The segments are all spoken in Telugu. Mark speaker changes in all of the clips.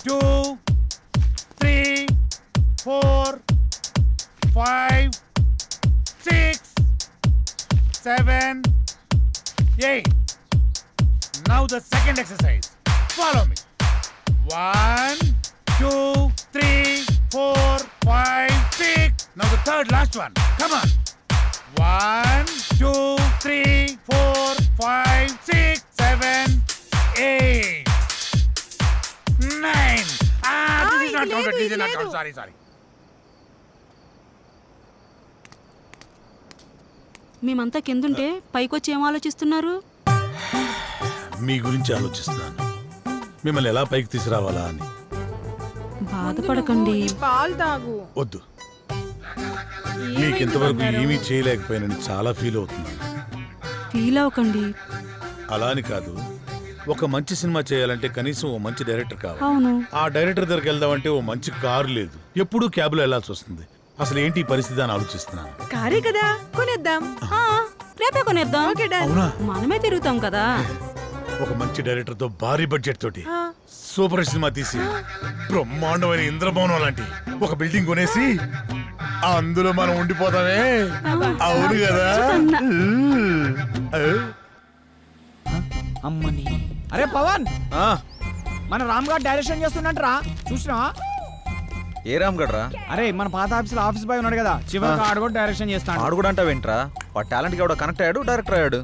Speaker 1: Two three four five six seven eight. Now the second exercise follow me one two three four five six now the third last one come on one two three four five six
Speaker 2: లేదు, ఇది లేదు.
Speaker 1: counted. Sorry, sorry.
Speaker 3: మేమంతా కిందుంటే పైకొచ్చి ఏం ఆలోచిస్తున్నారు?
Speaker 4: మీ గురించి ఆలోచిస్తున్నాను. మిమ్మల్ని ఎలా పైకి తీసుకురావాలా అని.
Speaker 3: బాధపడకండి.
Speaker 2: ఈ పాలు తాగు.
Speaker 4: వద్దు. మీకు ఇంతవరకు ఏమీ చేయలేకపోయానని చాలా ఫీల్ అవుతున్నాను.
Speaker 3: ఫీల్ అవ్వకండి.
Speaker 4: అలా అని కాదు. ఒక మంచి సినిమా చేయాలంటే కనీసం ఓ మంచి డైరెక్టర్ కావాలి.
Speaker 3: అవును.
Speaker 4: ఆ డైరెక్టర్ దగ్గరికి వెళ్దామంటే ఓ మంచి కారు లేదు. ఎప్పుడూ క్యాబ్లో వెళ్ళాల్సి వస్తుంది. అసలు ఏంటి ఈ పరిస్థితి అని ఆలోచిస్తున్నాను.
Speaker 2: కారే కదా కొనేద్దాం.
Speaker 3: ఆ, రేపే కొనేద్దాం.
Speaker 2: ఓకే డన్
Speaker 4: అవునా?
Speaker 3: మనమే తిరుగుతాం కదా.
Speaker 4: ఒక మంచి డైరెక్టర్తో భారీ బడ్జెట్ తోటి
Speaker 2: ఆ.
Speaker 4: సూపర్ సినిమా తీసి బ్రహ్మాండమైన ఇంద్రభవనం లాంటి ఒక బిల్డింగ్ కొనేసి అందులో మనం ఉండిపోతామే. అవును కదా.
Speaker 5: అమ్మని. అరే పవన్! మన రామ్ గారు డైరెక్షన్ చేస్తున్నట్రా చూసినా
Speaker 6: ఏ రామ్ గడ్రా
Speaker 5: అరే మన పాత ఆఫీస్లో ఆఫీస్ బాయ్ ఉన్నాడు కదా చివరికి ఆడు కూడా డైరెక్షన్ చేస్తాడు.
Speaker 6: ఆడు కూడా అంటావేంట్రా? వాడు టాలెంట్కి ఎవడో కనెక్ట్ అయ్యాడు డైరెక్టర్ అయ్యాడు.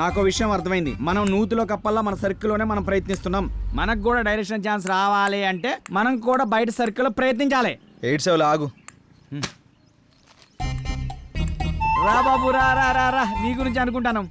Speaker 5: నాకు విషయం అర్థమైంది. మనం నూతిలో కప్పల్లా మన సర్కిల్లోనే మనం ప్రయత్నిస్తున్నాం. మనకు కూడా డైరెక్షన్ ఛాన్స్ రావాలి అంటే మనం కూడా బయట సర్కిల్లో ప్రయత్నించాలి.
Speaker 6: ఎయిట్ సెవెన్ ఆగు.
Speaker 5: రా బాబు రా రా రా రా. నీ గురించి అనుకుంటాను.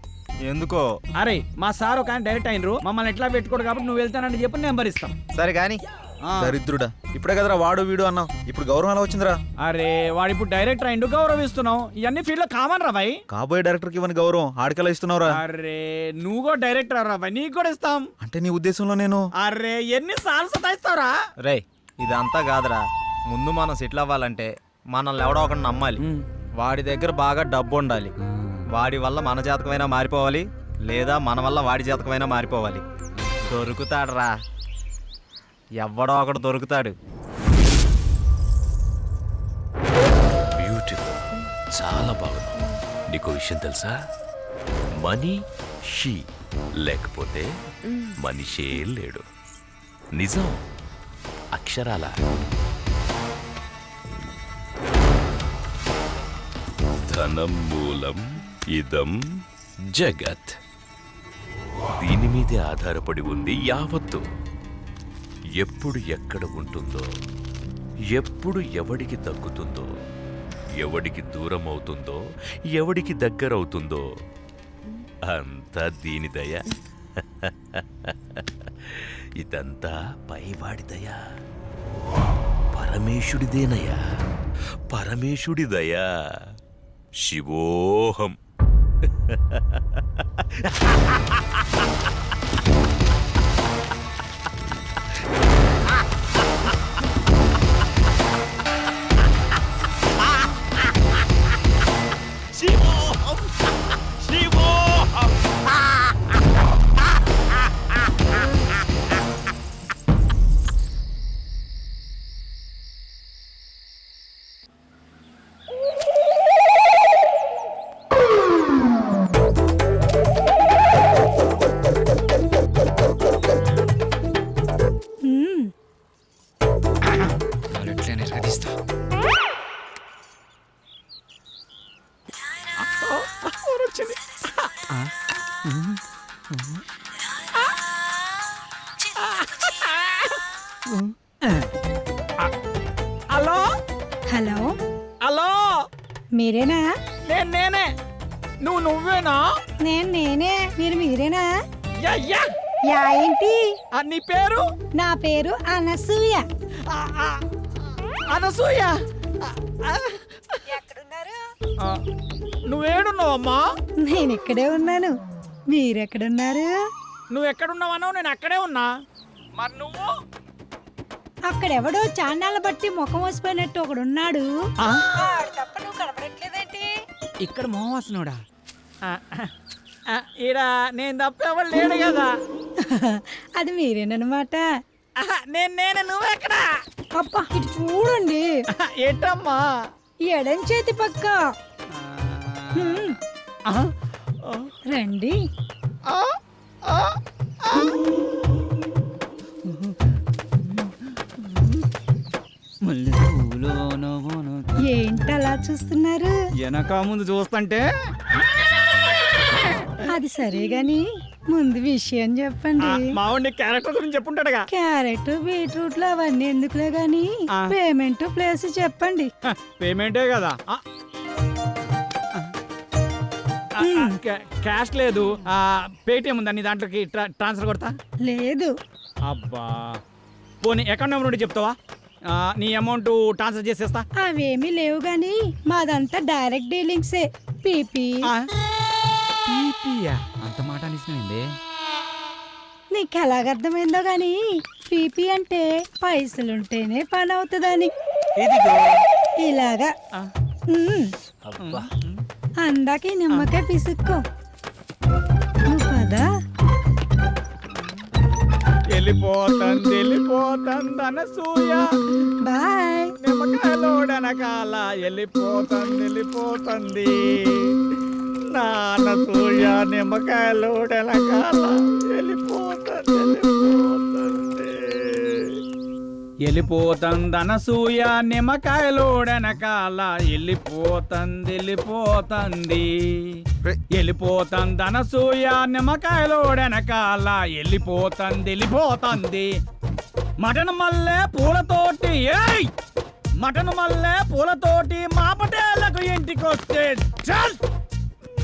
Speaker 6: ఎందుకో?
Speaker 5: అరే మా సార్ ఒక ఆయన డైరెక్ట్ అయినరు. మమ్మల్ని ఎట్లా పెట్టుకోడు కాబట్టి నువ్వు వెళ్తానంటే చెప్పి నెంబర్ ఇస్తాం
Speaker 6: సరే గాని.
Speaker 5: ఆ.
Speaker 6: దరిద్రుడా. ఇప్పుడే కదరా వాడు వీడు అన్నావు. ఇప్పుడు గౌరవం ఎలా వచ్చిందిరా?
Speaker 5: అరే వాడు ఇప్పుడు డైరెక్టర్ అయిండు గౌరవిస్తున్నావు ఇవన్నీ ఫీల్డ్లో కామన్ రా భాయ్.
Speaker 6: కాబోయే డైరెక్టర్కి ఇవ్వని గౌరవం. ఆడికెలా ఇస్తున్నావురా?
Speaker 5: అరే నువ్వు కూడా డైరెక్టర్ రా భాయ్. నీకు కూడా ఇస్తాం.
Speaker 6: అంటే నీ ఉద్దేశంలో నేను?
Speaker 5: అరే ఎన్ని సార్లు సతాయిస్తావురా?
Speaker 7: రే ఇదంతా కాదురా. ముందు మనం సెటిల్ అవ్వాలంటే మనల్ని ఎవడో ఒకటి నమ్మాలి. వాడి దగ్గర బాగా డబ్బు ఉండాలి. వాడి వల్ల మన జాతకమైనా మారిపోవాలి లేదా మన వల్ల వాడి జాతకమైనా మారిపోవాలి. దొరుకుతాడురా. ఎవడో ఒకడు దొరుకుతాడు.
Speaker 8: బ్యూటిఫుల్. చాలా బాగుంది. నీకు విషయం తెలుసా? మనీ షీ లేకపోతే మనిషే లేడు. నిజం. అక్షరాల? ధనం మూలం ఇదం జగత్. దీని మీదే ఆధారపడి ఉంది యావత్తు. ఎప్పుడు ఎక్కడ ఉంటుందో ఎప్పుడు ఎవడికి తగ్గుతుందో ఎవడికి దూరం అవుతుందో ఎవడికి దగ్గరవుతుందో అంతా దీని దయ. ఇదంతా పైవాడి దయ. పరమేశుడిదేనయ్యా పరమేశుడి దయా. శివోహం.
Speaker 5: Ha
Speaker 2: ha
Speaker 5: ha ha ha! నువ్వేనా?
Speaker 2: నేను నేనే మీరు మీరేనా?
Speaker 5: యా
Speaker 2: ఏంటి?
Speaker 5: నీ పేరు?
Speaker 2: నా పేరు అనసూయ.
Speaker 5: అనసూయ.
Speaker 2: ఎక్కడున్నారు?
Speaker 5: నువ్వేడున్నావమ్మా?
Speaker 2: నేను ఇక్కడే ఉన్నాను. మీరెక్కడున్నారు?
Speaker 5: నువ్వు ఎక్కడున్నావనో నేను అక్కడే ఉన్నా. మరి నువ్వు?
Speaker 2: అక్కడెవడో చాండాల బట్టి ముఖం వసిపోయినట్టు ఒకడున్నాడు. తప్ప నువ్వు కనపడట్లేదేంటి?
Speaker 5: ఇక్కడ మోహవాసనుడా ఈడ నేను తప్ప ఎవరు లేడు కదా.
Speaker 2: అది మీరేనమాట
Speaker 5: నేను నేను నువ్వెక్కడా
Speaker 2: అబ్బా ఇటు చూడండి.
Speaker 5: ఏంటమ్మా?
Speaker 2: ఎడం చేతి పక్క. రండి. ఏంటి అలా చూస్తున్నారు?
Speaker 5: వెనక ముందు చూస్తుంటే
Speaker 2: అది సరే గాని ముందు విషయం చెప్పండి.
Speaker 5: మావాడి క్యారెక్టర్ గురించి చెప్పుంటాడుగా.
Speaker 2: క్యారెట్ బీట్రూట్లు అవన్నీ ఎందుకులే గాని
Speaker 5: ఆ.
Speaker 2: పేమెంట్ ప్లేస్ చెప్పండి.
Speaker 5: హ, పేమెంటే కదా. ఆ. ఆ, ఆ, క్యా- క్యాష్ లేదు. ఆ, పేటిఎం ఉందా నీ దాంట్లోకి ట్రా- ట్రాన్స్ఫర్ కొడతా?
Speaker 2: లేదు.
Speaker 5: అబ్బా. పోనీ అకౌంట్ నెంబర్ ఉంటే చెప్తావా? ఆ, నీ అమౌంట్ ట్రాన్స్ఫర్ చేసేస్తా.
Speaker 2: అవేమీ లేవు గాని మాదంతా డైరెక్ట్ డీలింగ్సే. పీపీ.
Speaker 5: ఆ. పీపీయా? అంత మాట అనిసినవింది?
Speaker 2: నీకు ఎలాగ అర్థమైందో గాని పీపీ అంటే పైసలుంటేనే పని అవుతుందని ఇలాగా. ఉమ్. అందాక ఈ నిమ్మకాయ పిసుక్కో. నువ్వు పదా?
Speaker 5: వెళ్ళిపోతుంది వెళ్ళిపోతుంది అనసూయ
Speaker 2: బాయ్.
Speaker 5: నిమ్మకాయలోడనకాల వెళ్ళిపోతుంది వెళ్ళిపోతుంది. వెళ్ళిపోతుంది వెళ్ళిపోతుంది వెళ్ళిపోతుంది అనసూయ నిమ్మకాయలోడనకాల వెళ్ళిపోతుంది వెళ్ళిపోతుంది. వెళ్ళిపోతుంది అనసూయ నిమ్మకాయలోడనకాల వెళ్ళిపోతుంది వెళ్ళిపోతుంది. మటన్ మల్లె పూలతోటి ఏయ్! మటన్ మల్లె పూలతోటి మా పటేళ్ళకు ఇంటికొస్తే చల్!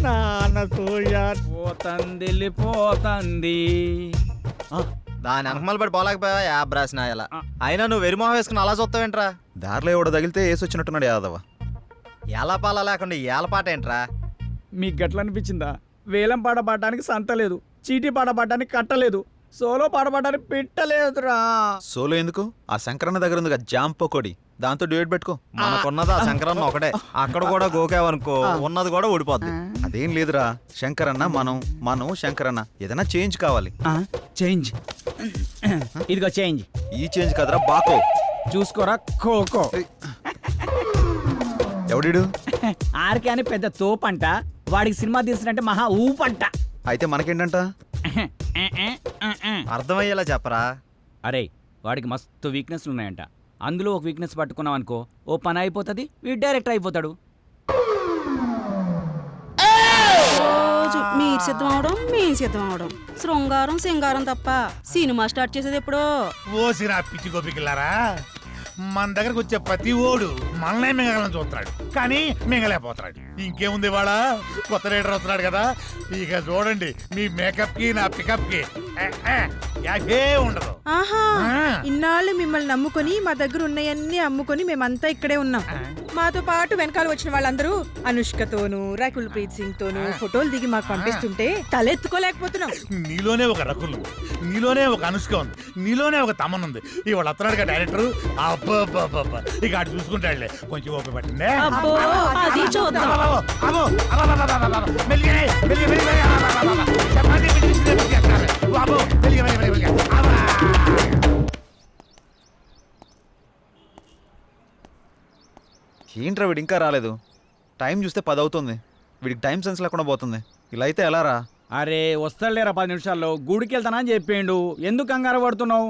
Speaker 5: నానసూయ పోతుంది. వెళ్ళిపోతుంది ఆ,
Speaker 7: దాని వెనకమాల పడి పోలేకపోయా యాబ్ రాసిన ఇలా అయినా నువ్వు వెరిమోహం వేసుకుని అలా చూస్తావేంట్రా?
Speaker 6: దారిలో ఎవడో తగిలితే వేసి వచ్చినట్టున్నాడు యాదవ.
Speaker 7: ఎలా పాల లేకుండా ఏల పాట ఏంట్రా?
Speaker 5: మీకు గట్ల అనిపించిందా? వేలం పాట పాడడానికి సంత లేదు చీటీ పాట పాడడానికి కట్టలేదు సోలో పాట పాడడానికి పెట్టలేదురా
Speaker 6: సోలో ఎందుకు? ఆ శంకరన్న దగ్గర ఉంది జామ్ పకోడి. దాంతో డ్యూట్ పెట్టుకో.
Speaker 7: మనకున్నది ఆ శంకరన్న ఒకటే. అక్కడ కూడా గోకావనుకో ఉన్నది కూడా ఊడిపోద్ది.
Speaker 6: అదేం లేదురా. శంకరన్న మనం మనం శంకరన్న. ఏదైనా చేంజ్ కావాలి.
Speaker 5: చేంజ్. ఇదిగో చేంజ్.
Speaker 6: ఈ చేంజ్ కదరా బాకో.
Speaker 5: చూసుకోరా ఖోఖో.
Speaker 6: ఎవడిడు?
Speaker 5: ఆర్కే అని పెద్ద తోపంట. వాడికి సినిమా తీసినట్టే మహా ఊపంట.
Speaker 6: అయితే మనకేంటంట?
Speaker 7: అర్థమయ్యేలా చెప్పరా?
Speaker 5: అరే వాడికి మస్తు వీక్నెస్లు ఉన్నాయంట. అందులో ఒక వీక్నెస్ పట్టుకున్నాం అనుకో ఓ పని అయిపోతుంది వీడు డైరెక్టర్ అయిపోతాడు.
Speaker 3: రోజు మీరు సిద్ధం అవడం మేము సిద్ధం అవడం. శృంగారం సింగారం తప్ప సినిమా స్టార్ట్ చేసేది ఎప్పుడో?
Speaker 1: ఓసిరా పిచ్చి గోపికిల్లారా? మన దగ్గరకు వచ్చే ప్రతి ఓడు మనల్నే మింగలని చూస్తున్నాడు. కానీ మింగలేకపోతున్నాడు. ఇంకేముంది వాళ్ళ కొత్త రైడర్ వస్తున్నాడు కదా. ఇక చూడండి మీ మేకప్కి నా పికప్కి. యాభే ఉండదు.
Speaker 9: ఆహా. ఇన్నాళ్ళు మిమ్మల్ని నమ్ముకొని మా దగ్గర ఉన్నాయన్నీ అమ్ముకొని మేమంతా ఇక్కడే ఉన్నాం. మాతో పాటు వెనకాల వచ్చిన వాళ్ళందరూ అనుష్కతోనూ రకుల్ ప్రీత్ సింగ్ తోనూ ఫోటోలు దిగి మాకు పంపిస్తుంటే తలెత్తుకోలేకపోతున్నాం.
Speaker 1: నీలోనే ఒక రకుల్ నీలోనే ఒక అనుష్క ఉంది నీలోనే ఒక తమన్ ఉంది. ఇవాళ వస్తున్నాడుగా డైరెక్టర్ అబ్బా ఇక అటు చూసుకుంటాడులే కొంచెం ఓపిక పట్టిందే?
Speaker 3: అబ్బో అది చూద్దాం.
Speaker 1: అబ్బో, అబ్బో, అబ్బో, అబ్బో, అబ్బో, అబ్బో, మెల్లిగానే, మెల్లిగా, మెల్లిగా, అబ్బో, అబ్బో, అబ్బో, అబ్బో. చపాతీ పిండి తీసుకునే పని చేస్తారు. అబ్బో, మెల్లిగా, మెల్లిగా, మెల్లిగా, అబ్బా.
Speaker 6: ఏంట్రా వీడు ఇంకా రాలేదు? టైం చూస్తే పది అవుతుంది వీడికి టైం సెన్స్ లేకుండా పోతుంది. ఇలా అయితే ఎలా రా?
Speaker 5: అరే వస్తాడులేరా పది నిమిషాల్లో? గుడికి వెళ్తానా అని చెప్పిండు. ఎందుకు కంగారు పడుతున్నావు?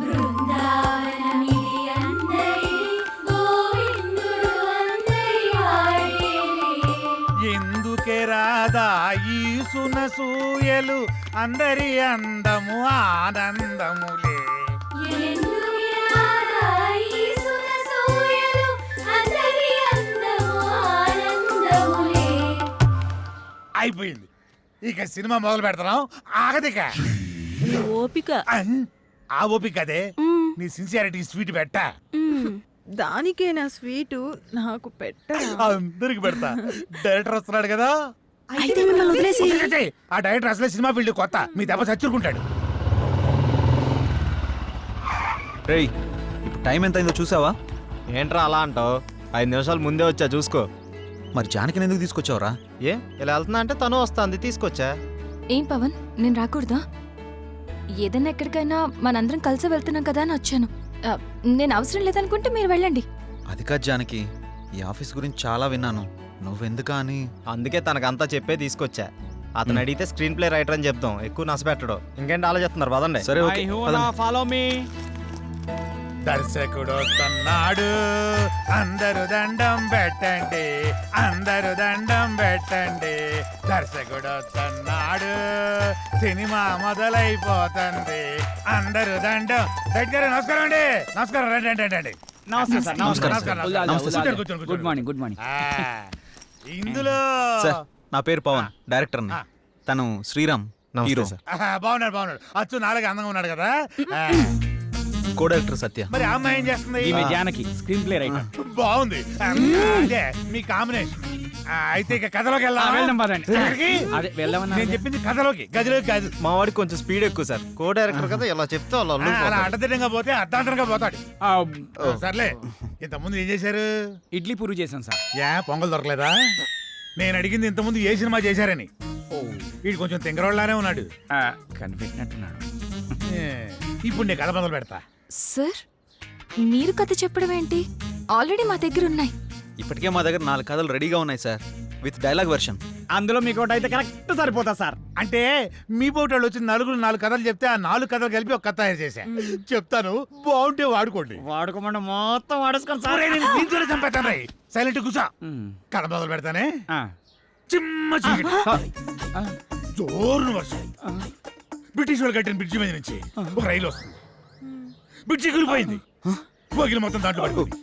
Speaker 1: బృందావనమిది అందరిది గోవిందుడు అందరి వాడేలే. ఎందుకే రాదా ఈ సునసూయలు అందరి అందము ఆనందములే. అయిపోయింది ఇక సినిమా మొదలు పెడతాం. ఆగదిక.
Speaker 3: ఓపిక.
Speaker 1: ఆ ఓపిక అదే. నీ సిన్సియారిటీ స్వీట్ పెట్టా.
Speaker 9: దానికే నా స్వీటు? నాకు పెట్టరా?
Speaker 1: అందరికి పెడతా. డైరెక్టర్ వస్తున్నాడు కదా. ఆ డైరెక్టర్ అసలే సినిమా ఫీల్డ్ కొత్త. మీ దెబ్బ చచ్చుకుంటాడు.
Speaker 6: రేయ్ ఇప్పుడు టైం ఎంత అయిందో చూసావా?
Speaker 7: ఏంట్రా అలా అంటావు? ఐదు నిమిషాలు ముందే వచ్చా చూసుకో.
Speaker 6: మరి జానకిని ఎందుకు తీసుకొచ్చావురా?
Speaker 7: ఏ ఇలా వెళ్తున్నా అంటే తను వస్తుంది తీసుకొచ్చా?
Speaker 10: ఏం పవన్? నేను రాకూడదా? ఏదైనా ఎక్కడికైనా మనందరం కలిసి వెళ్తున్నాం కదా అని వచ్చాను. ఆ, నేను అవసరం లేదనుకుంటే మీరు వెళ్ళండి.
Speaker 6: అది కాదు జానకి ఈ ఆఫీస్ గురించి చాలా విన్నాను. నువ్వెందుకా అని?
Speaker 7: అందుకే తనకంతా చెప్పే తీసుకొచ్చా. అతను అడిగితే స్క్రీన్ ప్లే రైటర్ అని చెప్తాం ఎక్కువ నష్టపెట్టడు ఇంకేంటి ఆలోచిస్తున్నారు? పదండి.
Speaker 6: సరే ఓకే. పదండి.
Speaker 5: ఫాలో మీ
Speaker 1: దర్శకుడు వస్తున్నాడు అందరు దండం పెట్టండి అందరు దండం పెట్టండి. దర్శకుడు వస్తున్నాడు సినిమా మొదలైపోతుంది. అందరు దండం దగ్గర నమస్కారం అండి. నమస్కారం రండి రండి రండి, రండి.
Speaker 5: నమస్తే సార్
Speaker 6: నమస్కారం,
Speaker 5: నమస్కారం.
Speaker 1: కూర్చోండి.
Speaker 5: Good morning good morning.
Speaker 1: ఇందులో
Speaker 6: సార్ నా పేరు పవన్ డైరెక్టర్ని.
Speaker 1: ఆ.
Speaker 6: తను శ్రీరామ్
Speaker 7: నమస్తే
Speaker 6: హీరో.
Speaker 1: బాగున్నాడు బాగున్నాడు. అచ్చు నాలుగు అందంగా ఉన్నాడు కదా.
Speaker 6: కో డైరెక్టర్ సత్య.
Speaker 1: మరి ఆ అమ్మాయి ఏం చేస్తుంది?
Speaker 5: ఈమె జానకి స్క్రీన్ ప్లే రైటర్.
Speaker 1: బాగుంది. అదే మీ కాంబినేషన్. ఆ, అయితే ఇక కథలోకి వెళ్దాం
Speaker 5: వెళ్దాం పదండి.
Speaker 1: ఎక్కడికి?
Speaker 5: అదే వెళ్దామన్నా
Speaker 1: నేను చెప్పింది కథలోకి గదిలోకి కాదు.
Speaker 7: మా వాడికి కొంచెం స్పీడ్ ఎక్కువ సార్. కో డైరెక్టర్ కదా ఇలా చెప్తే వాళ్ళు
Speaker 1: ఆ, అలా. అడ్డదిడ్డంగా పోతే అర్ధాంతరంగా పోతాడు.
Speaker 5: ఆ,
Speaker 1: సర్లే. ఇంతకుముందు ఏం చేశారు?
Speaker 5: ఇడ్లీ పూరి చేశాను సార్.
Speaker 1: యా పొంగల్ దొరకలేదా? నేను అడిగింది ఇంతకుముందు ఏ సినిమా చేశారని. వీడు కొంచెం తింగరోళ్ళలానే ఉన్నాడు.
Speaker 5: ఆ, కనిపెట్టినట్టున్నాడు.
Speaker 1: ఏ, ఇప్పుడు నేను కథ మొదలు పెడతా.
Speaker 10: సార్ మీరు కథ చెప్పడం ఏంటి? ఆల్రెడీ మా దగ్గర ఉన్నాయి.
Speaker 6: ఇప్పటికే మా దగ్గర నాలుగు కథలు రెడీగా ఉన్నాయి సార్ విత్ డైలాగ్ వెర్షన్.
Speaker 5: అందులో మీకు ఒకటి అయితే కరెక్ట్ సరిపోతా సార్.
Speaker 1: అంటే మీ పోటాళ్ళు వచ్చి నలుగురు నాలుగు కథలు చెప్తే ఆ నాలుగు కథలు కలిపి ఒక కథ తయారు చేశా. చెప్తాను బాగుంటే వాడుకోండి.
Speaker 5: వాడుకోమంటే మొత్తం వాడేసుకోండి సార్.
Speaker 1: దీంతోనే చంపేస్తాను రై. సైలెంట్ కూసా. కథ మొదలు పెడతానే.
Speaker 5: ఆ,
Speaker 1: చిమ్మ చీకటి.
Speaker 5: ఆ,
Speaker 1: జోరున వర్షం. బ్రిటిష్ వాళ్ళు కట్టిన బ్రిడ్జి మీద నుంచి ఒక రైలు వస్తుంది. బ్రిడ్జి కూలిపోయింది బోగిలు మొత్తం దాంట్లో పడిపోయింది.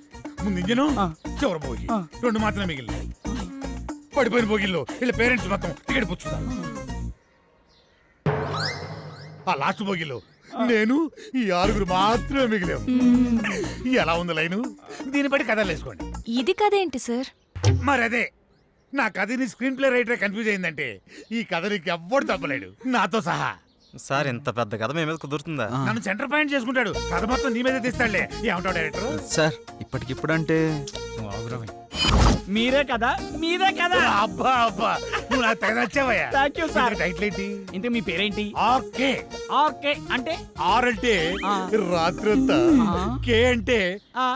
Speaker 1: ముందు ఇంజను. చివరి బోగి. రెండు మాత్రమే మిగిలినాయి. పడిపోయిన బోగిల్లో వీళ్ళ పేరెంట్స్ మొత్తం టికెట్ పుచ్చుతారు ఆ లాస్ట్ బోగిలో నేను ఈ ఆరుగురు మాత్రమే మిగిలాము ఎలా ఉంది లైను? దీన్ని బట్టి కథలు వేసుకోండి.
Speaker 10: ఇది కథ ఏంటి సార్?
Speaker 1: మరి అదే నా కథని స్క్రీన్ ప్లే రైటర్ కన్ఫ్యూజ్ అయిందంటే ఈ కథ నీకు ఎవ్వడు తప్పలేడు. నాతో సహా.
Speaker 7: సార్ ఇంత పెద్ద కథ మీ మీద కుదురుతుందా?
Speaker 1: నన్ను సెంటర్ పాయింట్ చేసుకుంటాడు. కథ మొత్తం నీ మీద తీస్తాడులే. ఏమంటావు డైరెక్టర్
Speaker 6: సార్ ఇప్పటికిప్పుడంటే
Speaker 5: మీరే కదా మీరే కదా.
Speaker 1: అబ్బా అబ్బా. నువ్వు నాకు తెగ నచ్చావయ్యా.
Speaker 5: థ్యాంక్ యూ సార్
Speaker 1: టైటిల్ ఏంటి?
Speaker 5: ఇంతకు మీ పేరేంటి?
Speaker 1: ఓకే
Speaker 5: ఓకే అంటే?
Speaker 1: ఆర్ అంటే. రాత్రంతా
Speaker 5: ఆ.
Speaker 1: కే అంటే.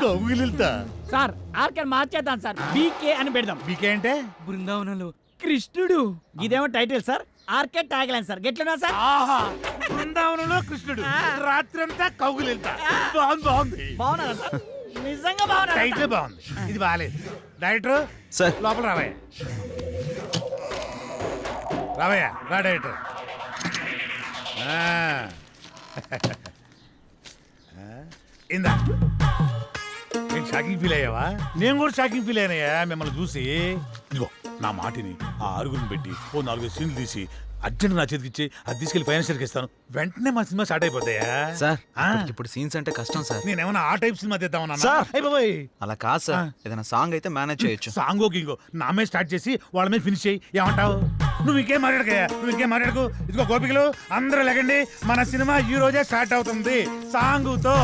Speaker 1: కౌగిలిల్తా
Speaker 5: సార్ ఆర్కే మార్చేద్దాం సార్. బీకే అని పెడదాం.
Speaker 1: బీకే అంటే?
Speaker 5: బృందావనంలో కృష్ణుడు. ఇదేమో title sir? RK tag line sir. గెట్లనా sir?
Speaker 1: ఆహా బృందావనంలో కృష్ణుడు. రాత్రంతా కౌగిలిల్తా బాగుంది బాగుంది.
Speaker 5: బాగున్నారా సార్? నిజంగా బాగున్నారా
Speaker 1: టైటిల్ బాగుంది. ఇది బాగాలేదు. Director
Speaker 6: sir.
Speaker 1: లోపల రావయ్య. రావయ్య రా డైరెక్టర్. ఆ. ఆ, ఇందా. నేను షాకింగ్ ఫీల్ అయ్యావా? నేను కూడా షాకింగ్ ఫీల్ అయినాయా మిమ్మల్ని చూసి? ఇదిగో. నా మాటిని ఆ అరుగును పెట్టి ఓ నాలుగు సీన్లు తీసి అర్జెంట్ నా చేతికి ఇచ్చి అది తీసుకెళ్ళి ఫైనాన్షియల్కి ఇస్తాను. వెంటనే మా సినిమా స్టార్ట్ అయిపోతాయా?
Speaker 6: సార్
Speaker 1: ఆ.
Speaker 6: ఇప్పుడు సీన్స్ అంటే కష్టం సార్.
Speaker 1: నేనేమన్నా ఆ టైప్ సినిమా తీద్దామన్నా
Speaker 6: సార్.
Speaker 1: అయిపోయి
Speaker 6: అలా కాదు సార్ ఏదైనా సాంగ్ అయితే మేనేజ్ చేయొచ్చు.
Speaker 1: సాంగో గింగో నా మీద స్టార్ట్ చేసి వాళ్ళ మీద ఫినిష్ చేయి. ఏమంటావు? నువ్వు ఇంకేం మాట్లాడకయ్యా నువ్వు ఇంకేం మాట్లాడకు. ఇదిగో గోపికలు అందరూ లేకండి మన సినిమా ఈ రోజే స్టార్ట్ అవుతుంది. సాంగుతో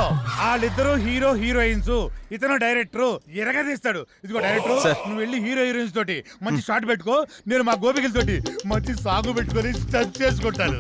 Speaker 1: వాళ్ళిద్దరూ హీరో హీరోయిన్స్. ఇతను డైరెక్టర్ ఎరగదీస్తాడు ఇదిగో డైరెక్టర్. నువ్వు వెళ్ళి హీరో హీరోయిన్స్ తోటి మంచి షాట్ పెట్టుకో. నేను మా గోపికల తోటి మంచి సాంగ్ పెట్టుకొని టచ్ చేసుకుంటాను.